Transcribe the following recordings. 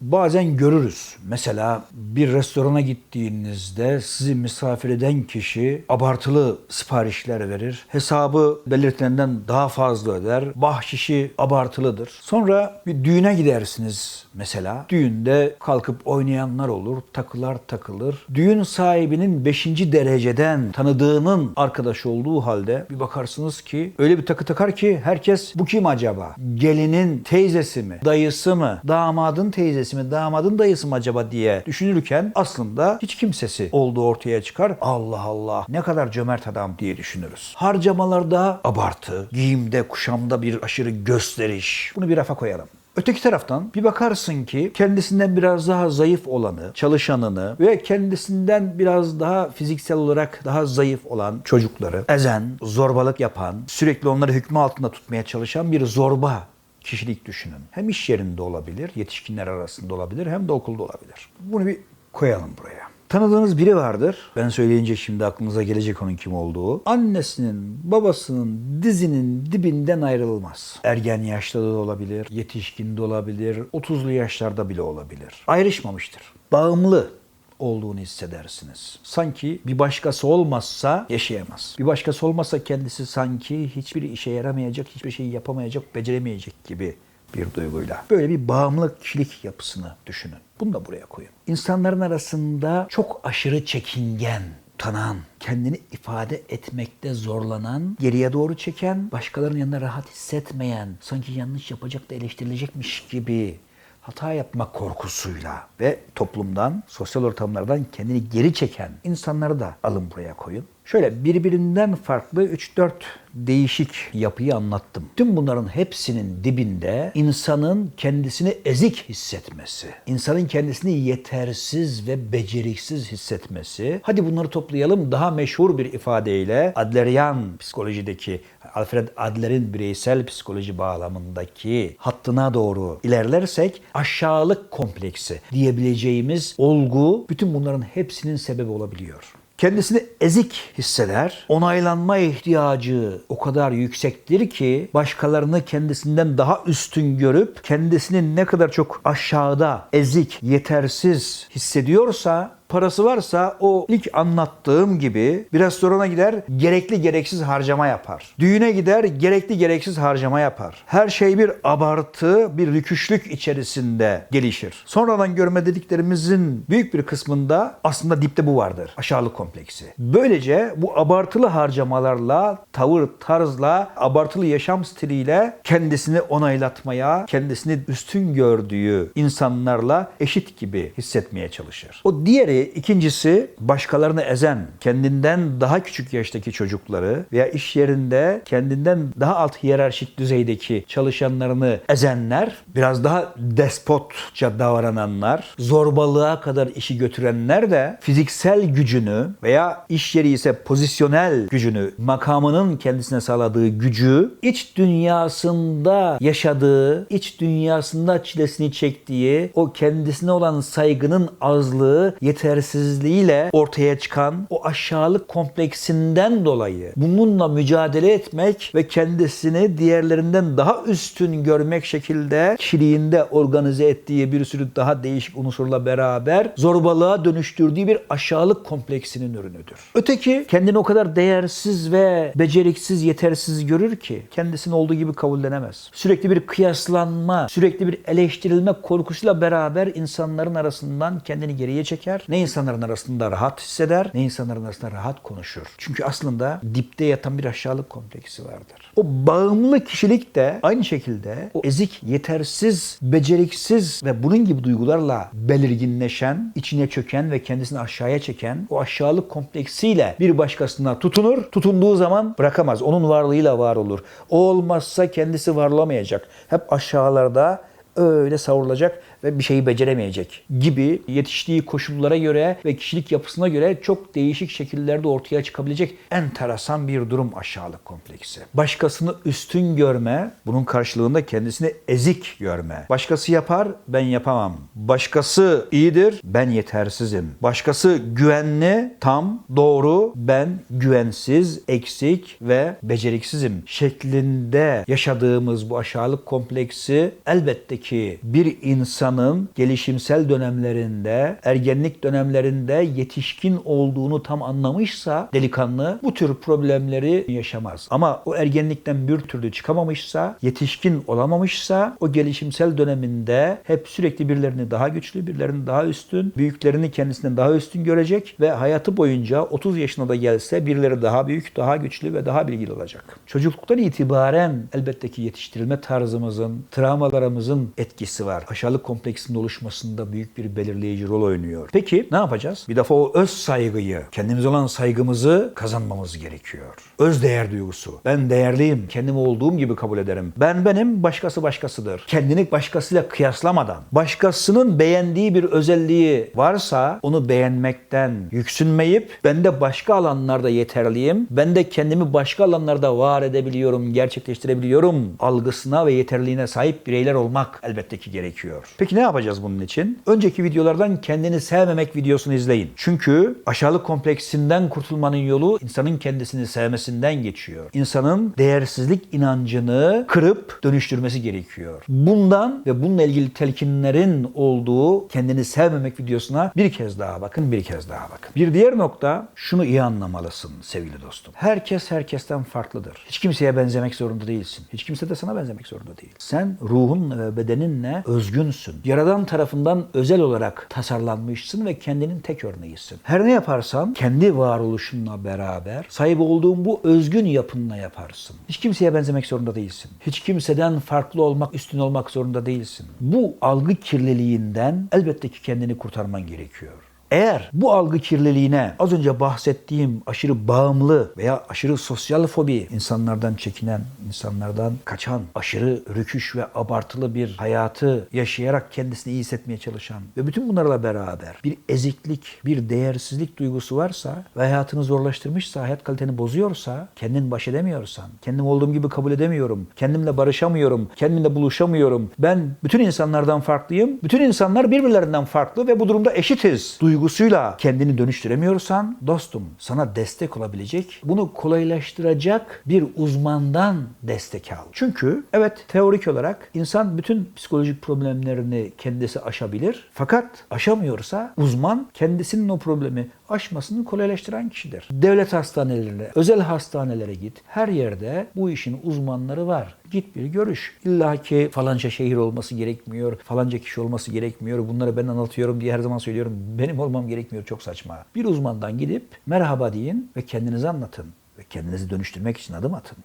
Bazen görürüz. Mesela bir restorana gittiğinizde sizi misafir eden kişi abartılı siparişler verir. Hesabı belirtilenden daha fazla öder. Bahşişi abartılıdır. Sonra bir düğüne gidersiniz mesela. Düğünde kalkıp oynayanlar olur, takılar takılır. Düğün sahibinin 5. dereceden tanıdığının arkadaş olduğu halde bir bakarsınız ki öyle bir takı takar ki herkes bu kim acaba? Gelinin teyzesi mi? Dayısı mı? Damadın teyzesi mi? Damadın dayısı mı acaba diye düşünürken aslında hiç kimsesi olduğu ortaya çıkar. Allah Allah ne kadar cömert adam diye düşünürüz. Harcamalarda abartı, giyimde, kuşamda bir aşırı gösteriş. Bunu bir rafa koyalım. Öteki taraftan bir bakarsın ki kendisinden biraz daha zayıf olanı, çalışanını ve kendisinden biraz daha fiziksel olarak daha zayıf olan çocukları ezen, zorbalık yapan, sürekli onları hükmü altında tutmaya çalışan bir zorba kişilik düşünün. Hem iş yerinde olabilir, yetişkinler arasında olabilir hem de okulda olabilir. Bunu bir koyalım buraya. Tanıdığınız biri vardır. Ben söyleyince şimdi aklınıza gelecek onun kim olduğu. Annesinin, babasının dizinin dibinden ayrılmaz. Ergen yaşta da olabilir, yetişkin de olabilir, 30'lu yaşlarda bile olabilir. Ayrışmamıştır. Bağımlı olduğunu hissedersiniz. Sanki bir başkası olmazsa yaşayamaz. Bir başkası olmazsa kendisi sanki hiçbir işe yaramayacak, hiçbir şey yapamayacak, beceremeyecek gibi bir duyguyla. Böyle bir bağımlılık kişilik yapısını düşünün. Bunu da buraya koyun. İnsanların arasında çok aşırı çekingen, utanan, kendini ifade etmekte zorlanan, geriye doğru çeken, başkalarının yanında rahat hissetmeyen, sanki yanlış yapacak da eleştirilecekmiş gibi hata yapma korkusuyla ve toplumdan, sosyal ortamlardan kendini geri çeken insanları da alın buraya koyun. Şöyle birbirinden farklı 3-4 değişik yapıyı anlattım. Tüm bunların hepsinin dibinde insanın kendisini ezik hissetmesi, insanın kendisini yetersiz ve beceriksiz hissetmesi. Hadi bunları toplayalım daha meşhur bir ifadeyle Adlerian psikolojideki Alfred Adler'in bireysel psikoloji bağlamındaki hattına doğru ilerlersek aşağılık kompleksi diyebileceğimiz olgu bütün bunların hepsinin sebebi olabiliyor. Kendisini ezik hisseder. Onaylanma ihtiyacı o kadar yüksektir ki başkalarını kendisinden daha üstün görüp kendisini ne kadar çok aşağıda, ezik, yetersiz hissediyorsa parası varsa o ilk anlattığım gibi bir restorana gider gerekli gereksiz harcama yapar. Düğüne gider gerekli gereksiz harcama yapar. Her şey bir abartı, bir rüküşlük içerisinde gelişir. Sonradan görme dediklerimizin büyük bir kısmında aslında dipte bu vardır. Aşağılık kompleksi. Böylece bu abartılı harcamalarla, tavır, tarzla, abartılı yaşam stiliyle kendisini onaylatmaya, kendisini üstün gördüğü insanlarla eşit gibi hissetmeye çalışır. O diğeri ikincisi başkalarını ezen, kendinden daha küçük yaştaki çocukları veya iş yerinde kendinden daha alt hiyerarşik düzeydeki çalışanlarını ezenler, biraz daha despotça davrananlar, zorbalığa kadar işi götürenler de fiziksel gücünü veya iş yeri ise pozisyonel gücünü, makamının kendisine sağladığı gücü iç dünyasında yaşadığı, iç dünyasında çilesini çektiği o kendisine olan saygının azlığı, yetersizliğiyle ortaya çıkan o aşağılık kompleksinden dolayı bununla mücadele etmek ve kendisini diğerlerinden daha üstün görmek şekilde kişiliğinde organize ettiği bir sürü daha değişik unsurla beraber zorbalığa dönüştürdüğü bir aşağılık kompleksinin ürünüdür. Öteki kendini o kadar değersiz ve beceriksiz, yetersiz görür ki kendisini olduğu gibi kabullenemez. Sürekli bir kıyaslanma, sürekli bir eleştirilme korkusuyla beraber insanların arasından kendini geriye çeker. Ne insanların arasında rahat hisseder, ne insanların arasında rahat konuşur. Çünkü aslında dipte yatan bir aşağılık kompleksi vardır. O bağımlı kişilik de aynı şekilde o ezik, yetersiz, beceriksiz ve bunun gibi duygularla belirginleşen, içine çöken ve kendisini aşağıya çeken o aşağılık kompleksiyle bir başkasına tutunur. Tutunduğu zaman bırakamaz. Onun varlığıyla var olur. O olmazsa kendisi var olamayacak. Hep aşağılarda öyle savrulacak ve bir şeyi beceremeyecek gibi yetiştiği koşullara göre ve kişilik yapısına göre çok değişik şekillerde ortaya çıkabilecek enteresan bir durum aşağılık kompleksi. Başkasını üstün görme, bunun karşılığında kendisini ezik görme. Başkası yapar, ben yapamam. Başkası iyidir, ben yetersizim. Başkası güvenli, tam, doğru, ben güvensiz, eksik ve beceriksizim şeklinde yaşadığımız bu aşağılık kompleksi elbette ki bir insanı insanın gelişimsel dönemlerinde, ergenlik dönemlerinde yetişkin olduğunu tam anlamışsa delikanlı bu tür problemleri yaşamaz. Ama o ergenlikten bir türlü çıkamamışsa, yetişkin olamamışsa o gelişimsel döneminde hep sürekli birilerini daha güçlü, birilerini daha üstün, büyüklerini kendisinden daha üstün görecek ve hayatı boyunca 30 yaşına da gelse birileri daha büyük, daha güçlü ve daha bilgili olacak. Çocukluktan itibaren elbette ki yetiştirilme tarzımızın, travmalarımızın etkisi var. Aşağılık kompleksinin oluşmasında büyük bir belirleyici rol oynuyor. Peki ne yapacağız? Bir defa o öz saygıyı, kendimize olan saygımızı kazanmamız gerekiyor. Öz değer duygusu. Ben değerliyim, kendimi olduğum gibi kabul ederim. Ben benim, başkası başkasıdır. Kendini başkasıyla kıyaslamadan, başkasının beğendiği bir özelliği varsa onu beğenmekten yüksünmeyip ben de başka alanlarda yeterliyim, ben de kendimi başka alanlarda var edebiliyorum, gerçekleştirebiliyorum algısına ve yeterliğine sahip bireyler olmak elbette ki gerekiyor. Peki ne yapacağız bunun için? Önceki videolardan kendini sevmemek videosunu izleyin. Çünkü aşağılık kompleksinden kurtulmanın yolu insanın kendisini sevmesinden geçiyor. İnsanın değersizlik inancını kırıp dönüştürmesi gerekiyor. Bundan ve bununla ilgili telkinlerin olduğu kendini sevmemek videosuna bir kez daha bakın, bir kez daha bakın. Bir diğer nokta şunu iyi anlamalısın sevgili dostum. Herkes herkesten farklıdır. Hiç kimseye benzemek zorunda değilsin. Hiç kimse de sana benzemek zorunda değil. Sen ruhunla ve bedeninle özgünsün. Yaradan tarafından özel olarak tasarlanmışsın ve kendinin tek örneğisin. Her ne yaparsan kendi varoluşunla beraber sahip olduğun bu özgün yapınla yaparsın. Hiç kimseye benzemek zorunda değilsin. Hiç kimseden farklı olmak, üstün olmak zorunda değilsin. Bu algı kirliliğinden elbette ki kendini kurtarman gerekiyor. Eğer bu algı kirliliğine az önce bahsettiğim aşırı bağımlı veya aşırı sosyal fobi, insanlardan çekinen, insanlardan kaçan, aşırı rüküş ve abartılı bir hayatı yaşayarak kendisini iyi hissetmeye çalışan ve bütün bunlarla beraber bir eziklik, bir değersizlik duygusu varsa ve hayatını zorlaştırmışsa, hayat kaliteni bozuyorsa, kendin baş edemiyorsan, kendim olduğum gibi kabul edemiyorum, kendimle barışamıyorum, kendimle buluşamıyorum, ben bütün insanlardan farklıyım, bütün insanlar birbirlerinden farklı ve bu durumda eşitiz duygusuyla kendini dönüştüremiyorsan dostum sana destek olabilecek, bunu kolaylaştıracak bir uzmandan destek al. Çünkü evet teorik olarak insan bütün psikolojik problemlerini kendisi aşabilir. Fakat aşamıyorsa uzman kendisinin o problemi aşmasını kolaylaştıran kişidir. Devlet hastanelerine, özel hastanelere git. Her yerde bu işin uzmanları var. Git bir görüş. İlla ki falanca şehir olması gerekmiyor, falanca kişi olması gerekmiyor. Bunları ben anlatıyorum diye her zaman söylüyorum. Benim olmam gerekmiyor çok saçma. Bir uzmandan gidip merhaba deyin ve kendinizi anlatın. Ve kendinizi dönüştürmek için adım atın.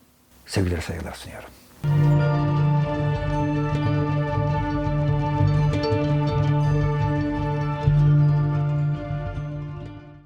Sevgiler saygılar sunuyorum.